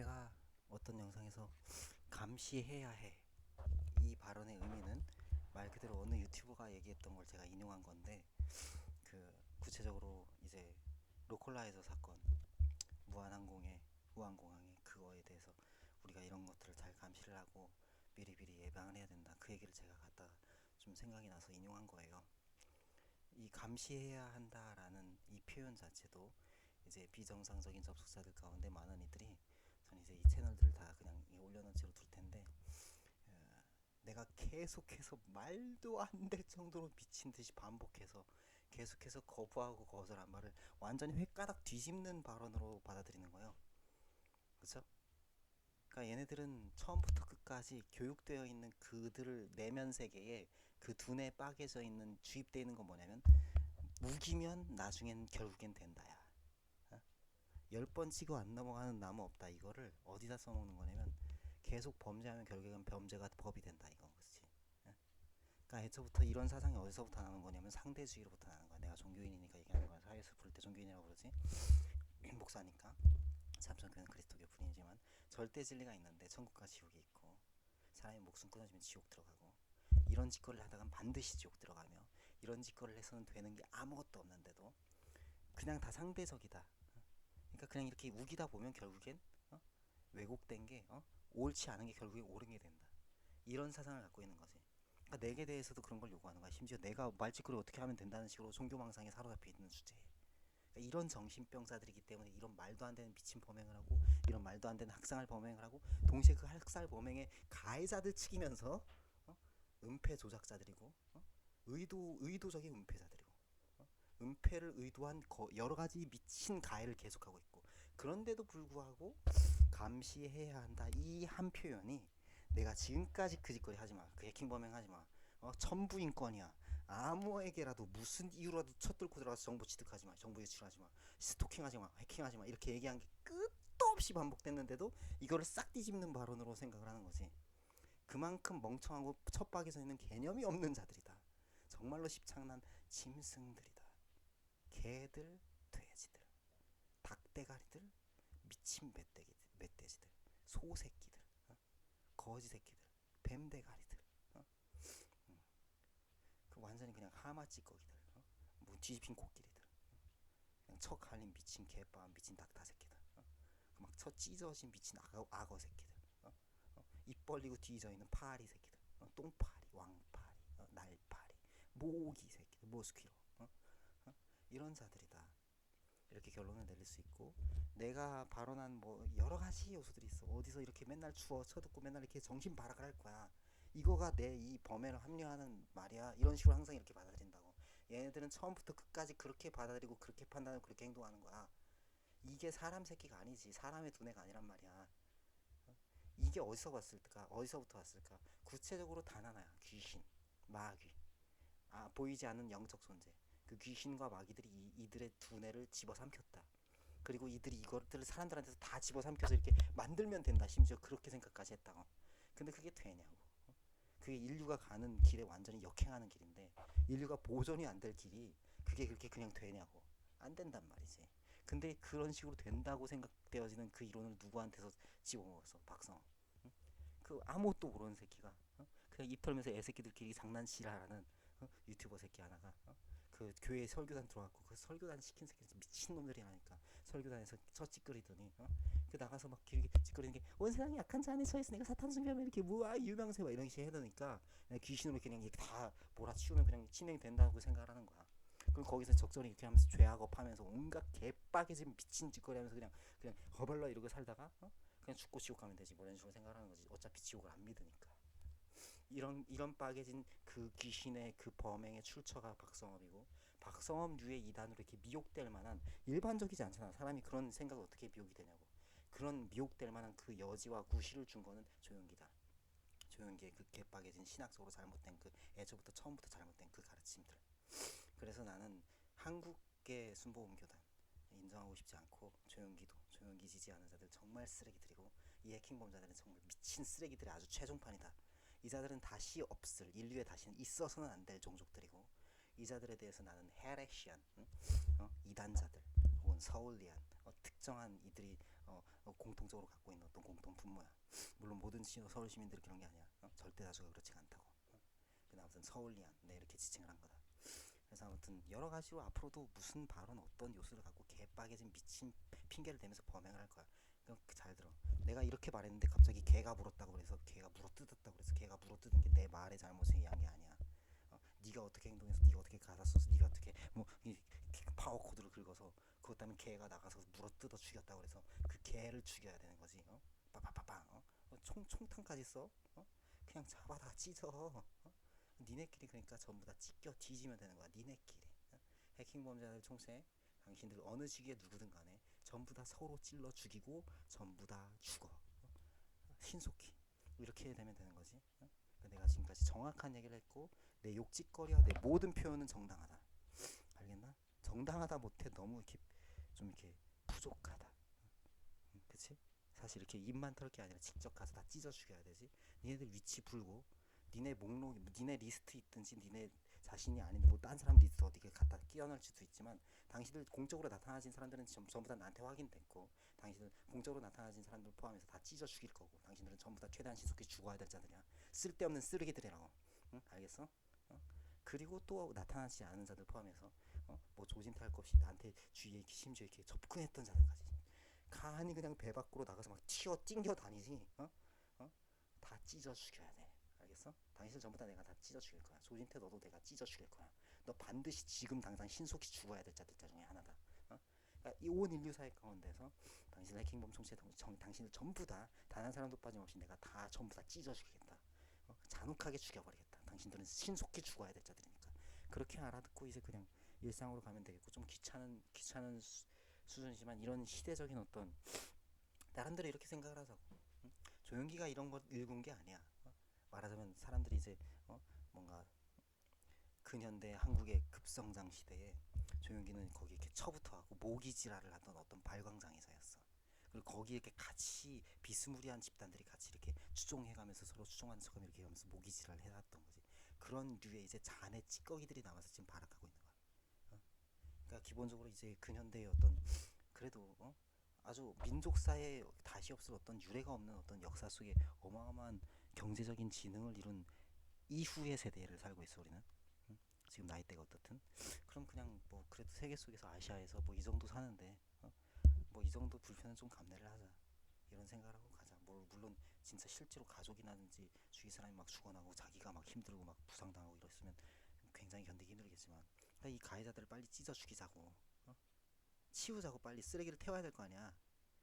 제가 어떤 영상에서 감시해야 해. 이 발언의 의미는 말 그대로 어느 유튜버가 얘기했던 걸 제가 인용한 건데 그 구체적으로 이제 로컬라이저 사건 무한항공의 무한공항의 그거에 대해서 우리가 이런 것들을 잘 감시를 하고 미리미리 예방을 해야 된다. 그 얘기를 제가 갖다 좀 생각이 나서 인용한 거예요. 이 감시해야 한다라는 이 표현 자체도 이제 비정상적인 접속자들 가운데 많은 이들이 저는 이제 이 채널들을 다 그냥 이 올려놓은 채로 둘 텐데 어, 내가 계속해서 말도 안 될 정도로 미친 듯이 반복해서 계속해서 거부하고 거절한 말을 완전히 횟가닥 뒤집는 발언으로 받아들이는 거예요. 그렇죠? 그러니까 얘네들은 처음부터 끝까지 교육되어 있는 그들을 내면 세계에 그 두뇌 빠개져 있는 주입되어 있는 건 뭐냐면 무기면 나중엔 결국엔 된다야. 어? 열번 치고 안 넘어가는 나무 없다 이거를 어디다 써먹는 거냐면 계속 범죄하면 결국엔 범죄가 법이 된다 이건 그렇지. 어? 그러니까 애초부터 이런 사상이 어디서부터 나는 거냐면 상대주의로부터 나는 거야. 내가 종교인이니까 얘기하는 거야. 사회에서 부를 때 종교인이라고 그러지. 목사니까. 참선교는 그리스도교 분이지만 절대 진리가 있는데 천국과 지옥이 있고 사람이 목숨 끊어지면 지옥 들어가고 이런 짓거리를 하다간 반드시 지옥 들어가며 이런 짓거리를 해서는 되는 게 아무것도 없는데도 그냥 다 상대적이다. 그러니까 그냥 이렇게 우기다 보면 결국엔 어? 왜곡된 게 어? 옳지 않은 게 결국에 옳은 게 된다. 이런 사상을 갖고 있는 거지. 그러니까 내게 대해서도 그런 걸 요구하는 거야. 심지어 내가 말짓거리 어떻게 하면 된다는 식으로 종교망상에 사로잡혀 있는 주제에. 그러니까 이런 정신병자들이기 때문에 이런 말도 안 되는 미친 범행을 하고 이런 말도 안 되는 학살 범행을 하고 동시에 그 학살 범행의 가해자들 치기면서 어? 은폐 조작자들이고 어? 의도 의도적인 은폐자들이고 어? 은폐를 의도한 거, 여러 가지 미친 가해를 계속하고 있고 그런데도 불구하고 감시해야 한다 이 한 표현이 내가 지금까지 그 짓거리 하지 마. 그 해킹 범행 하지 마. 어, 천부 인권이야. 아무에게라도 무슨 이유라도 쳐들고 들어가서 정보 취득하지 마. 정보 유출하지 마. 스토킹하지 마. 해킹하지 마. 이렇게 얘기한 게 끝도 없이 반복됐는데도 이거를 싹 뒤집는 발언으로 생각을 하는 거지. 그만큼 멍청하고 첩박에서 있는 개념이 없는 자들이다. 정말로 십창난 짐승들이다. 개들, 돼지들, 닭대가리들, 미친 멧돼지, 멧돼지들, 소새끼들, 어? 거지 새끼들, 뱀대가리들, 어? 음. 그 완전히 그냥 하마 찌꺼기들, 어? 뭐 뒤집힌 코끼리들, 어? 그냥 척 갈린 미친 개빠 미친 닭다 새끼들, 어? 그막첫 찢어진 미친 악어, 악어 새끼들, 어? 어? 입 벌리고 뒤져 있는 파리 새끼들, 어? 똥파리, 왕파리, 어? 날파리, 모기 새끼들, 모스퀴로, 어? 어? 이런 자들이다. 이렇게 결론을 내릴 수 있고 내가 발언한 뭐 여러 가지 요소들이 있어. 어디서 이렇게 맨날 추워 쳐듣고 맨날 이렇게 정신 발악을 할 거야. 이거가 내 이 범행을 합리화하는 말이야. 이런 식으로 항상 이렇게 받아들인다고. 얘네들은 처음부터 끝까지 그렇게 받아들이고 그렇게 판단하고 그렇게 행동하는 거야. 이게 사람 새끼가 아니지. 사람의 두뇌가 아니란 말이야. 어? 이게 어디서 왔을까? 어디서부터 왔을까? 구체적으로 단 하나야. 귀신. 마귀. 아 보이지 않는 영적 존재. 그 귀신과 마귀들이 이, 이들의 두뇌를 집어삼켰다. 그리고 이들이 이것들을 사람들한테서 다 집어삼켜서 이렇게 만들면 된다. 심지어 그렇게 생각까지 했다고. 근데 그게 되냐고. 어? 그게 인류가 가는 길에 완전히 역행하는 길인데 인류가 보존이 안 될 길이 그게 그렇게 그냥 되냐고. 안 된단 말이지. 근데 그런 식으로 된다고 생각되어지는 그 이론을 누구한테서 집어먹었어. 박성호. 응? 그 아무것도 모르는 새끼가 어? 그냥 입 털면서 애새끼들끼리 장난치라라는 어? 유튜버 새끼 하나가 어? 그 교회 설교단 들어왔고 그 설교단 시킨 새끼 미친 놈들이 하니까 설교단에서 첫 찌끄리더니 어? 그 나가서 막 길게 찌끄리는 게 온 세상에 약한 자 안에 서 있으니까 사탄 숭배하면 이렇게 뭐야 유명세 막 이런 식으로 해대니까 귀신으로 그냥 이렇게 다 몰아치우면 그냥 진행된다고 생각을 하는 거야. 그럼 거기서 적절히 이렇게 하면서 죄악업하면서 온갖 개빡해진 미친 짓거리 하면서 그냥 그냥 허벌러 이러고 살다가 어? 그냥 죽고 지옥 가면 되지 뭐 이런 식으로 생각하는 거지 어차피 지옥을 안 믿으니까 이런 이런 빠개진 그 귀신의 그 범행의 출처가 박성업이고 박성업류의 이단으로 이렇게 미혹될 만한 일반적이지 않잖아. 사람이 그런 생각을 어떻게 미혹이 되냐고. 그런 미혹될 만한 그 여지와 구실을 준 거는 조용기다. 조용기의 그 개빠개진 신학적으로 잘못된 그 애초부터 처음부터 잘못된 그 가르침들. 그래서 나는 한국의 순복음교단 인정하고 싶지 않고 조용기도 조용기 지지하는 자들 정말 쓰레기들이고 이 해킹범자들은 정말 미친 쓰레기들의 아주 최종판이다. 이 자들은 다시 없을 인류에 다시는 있어서는 안 될 종족들이고 이 자들에 대해서 나는 헤레시안 응? 어? 이단자들 혹은 서울리안 어, 특정한 이들이 어, 어, 공통적으로 갖고 있는 어떤 공통 분모야. 물론 모든 시, 서울 시민들이 그런 게 아니야. 어? 절대 다수가 그렇지가 않다고. 어? 아무튼 서울리안 네 이렇게 지칭을 한 거다. 그래서 아무튼 여러 가지로 앞으로도 무슨 발언 어떤 요소를 갖고 개빡해진 미친 핑계를 대면서 범행을 할 거야. 그럼 그잘 들어. 내가 이렇게 말했는데 갑자기 개가 물었다고 그래서 개가 물어뜯었다고 그래서 개가 물어뜯은 게 내 말의 잘못에 의한 게 아니야. 어, 네가 어떻게 행동해서 네가 어떻게 써서 네가 어떻게 뭐 이 파워 코드를 긁어서 그것 때문에 개가 나가서 물어 뜯어 죽였다고 그래서 그 개를 죽여야 되는 거지. 어? 빠빠빠빵. 어? 어, 총 총탄까지 써. 어? 그냥 잡아 다 찢어. 어? 니네끼리 그러니까 전부 다 찢겨 뒤지면 되는 거야. 니네끼리. 어? 해킹 범죄자들 총체 당신들 어느 시기에 누구든 간에 전부 다 서로 찔러 죽이고 전부 다 죽어. 어? 신속히 이렇게 되면 되는 거지. 어? 그러니까 내가 지금까지 정확한 얘기를 했고 내 욕짓거리와 내 모든 표현은 정당하다. 알겠나? 정당하다 못해 너무 이렇게 좀 이렇게 부족하다. 음, 그치? 사실 이렇게 입만 털 게 아니라 직접 가서 다 찢어 죽여야 되지. 니네들 위치 불고, 니네 목록, 니네 리스트 있든지 니네 자신이 아닌 뭐딴 사람 리스트 어디게 갖다 끼워넣을 수도 있지만 당신들 공적으로 나타나진 사람들은 전, 전부 다 나한테 확인됐고 당신들 공적으로 나타나진 사람들 포함해서 다 찢어 죽일 거고 당신들은 전부 다 최대한 신속히 죽어야 될 자들이야. 쓸데없는 쓰레기들이라고. 응? 알겠어? 어? 그리고 또 나타나지 않은 자들 포함해서 어? 뭐 조진탈 것 없이 나한테 주위에 심지어 이렇게 접근했던 자들까지 가만히 그냥 배 밖으로 나가서 막 튀어 띵겨 다니지 어? 어? 다 찢어 죽여야 돼 알겠어? 당신 전부 다 내가 다 찢어 죽일 거야 조진태 너도 내가 찢어 죽일 거야 너 반드시 지금 당장 신속히 죽어야 될 자들 중에 하나다 어? 그러니까 이온 인류 사회 가운데서 당신 해킹범 총체 정, 당신을 전부 다 단 한 사람도 빠짐없이 내가 다 전부 다 찢어 죽이겠다 어? 잔혹하게 죽여버리겠다 당신들은 신속히 죽어야 될 자들이니까 그렇게 알아듣고 이제 그냥 일상으로 가면 되겠고 좀 귀찮은 귀찮은 수, 수준이지만 이런 시대적인 어떤 나름대로 이렇게 생각을 하자고 응? 조용기가 이런 걸 읽은 게 아니야 어? 말하자면 사람들이 이제 어? 뭔가 근현대 한국의 급성장 시대에 조용기는 거기 이렇게 처부터 하고 모기지랄을 하던 어떤 발광장에서였어 그리고 거기에 이렇게 같이 비스무리한 집단들이 같이 이렇게 추종해가면서 서로 추종하는 척하면 이렇게 하면서 모기지랄을 해놨던 거지 그런 류의 이제 잔의 찌꺼기들이 남아서 지금 발악하고 있는 거야 어? 그러니까 기본적으로 이제 근현대의 어떤 그래도 어? 아주 민족사에 다시 없을 어떤 유례가 없는 어떤 역사 속에 어마어마한 경제적인 지능을 이룬 이후의 세대를 살고 있어 우리는 응? 지금 나이대가 어떻든 그럼 그냥 뭐 그래도 세계 속에서 아시아에서 뭐 이 정도 사는데 어? 뭐 이 정도 불편은 좀 감내를 하자. 이런 생각을 하고 가자. 뭘 물론 진짜 실제로 가족이나든지 주위 사람이 막 죽어나고 자기가 막 힘들고 막 부상당하고 이랬으면 굉장히 견디기 힘들겠지만. 그러니까 이 가해자들을 빨리 찢어 죽이자고. 어? 치우자고 빨리 쓰레기를 태워야 될 거 아니야.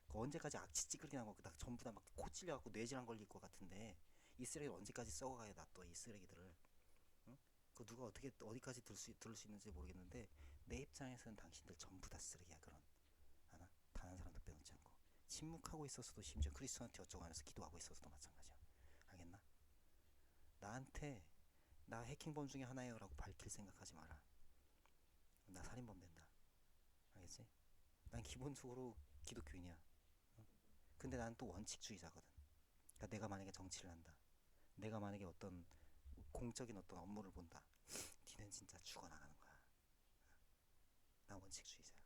그 언제까지 악취 찌끄리게 나고 나 전부 다 막 코 찔려갖고 뇌질환 걸릴 것 같은데 이 쓰레기 언제까지 썩어가야 놔둬 이 쓰레기들을. 응? 그 누가 어떻게 어디까지 들 수, 들을 수 있는지 모르겠는데 내 입장에서는 당신들 전부 다 쓰레기야 그런 하나 단 한 사람도 빼놓지 않고 침묵하고 있었어도 심지어 크리스천한테 어쩌고 하면서 기도하고 있었어도 마찬가지야. 알겠나? 나한테 나 해킹범 중에 하나예요 라고 밝힐 생각하지 마라. 나 살인범 된다. 알겠지? 난 기본적으로 기독교인이야. 어? 근데 난 또 원칙주의자거든. 그러니까 내가 만약에 정치를 한다. 내가 만약에 어떤 공적인 어떤 업무를 본다. 니는 진짜 죽어나가는 거야. 난 원칙주의자야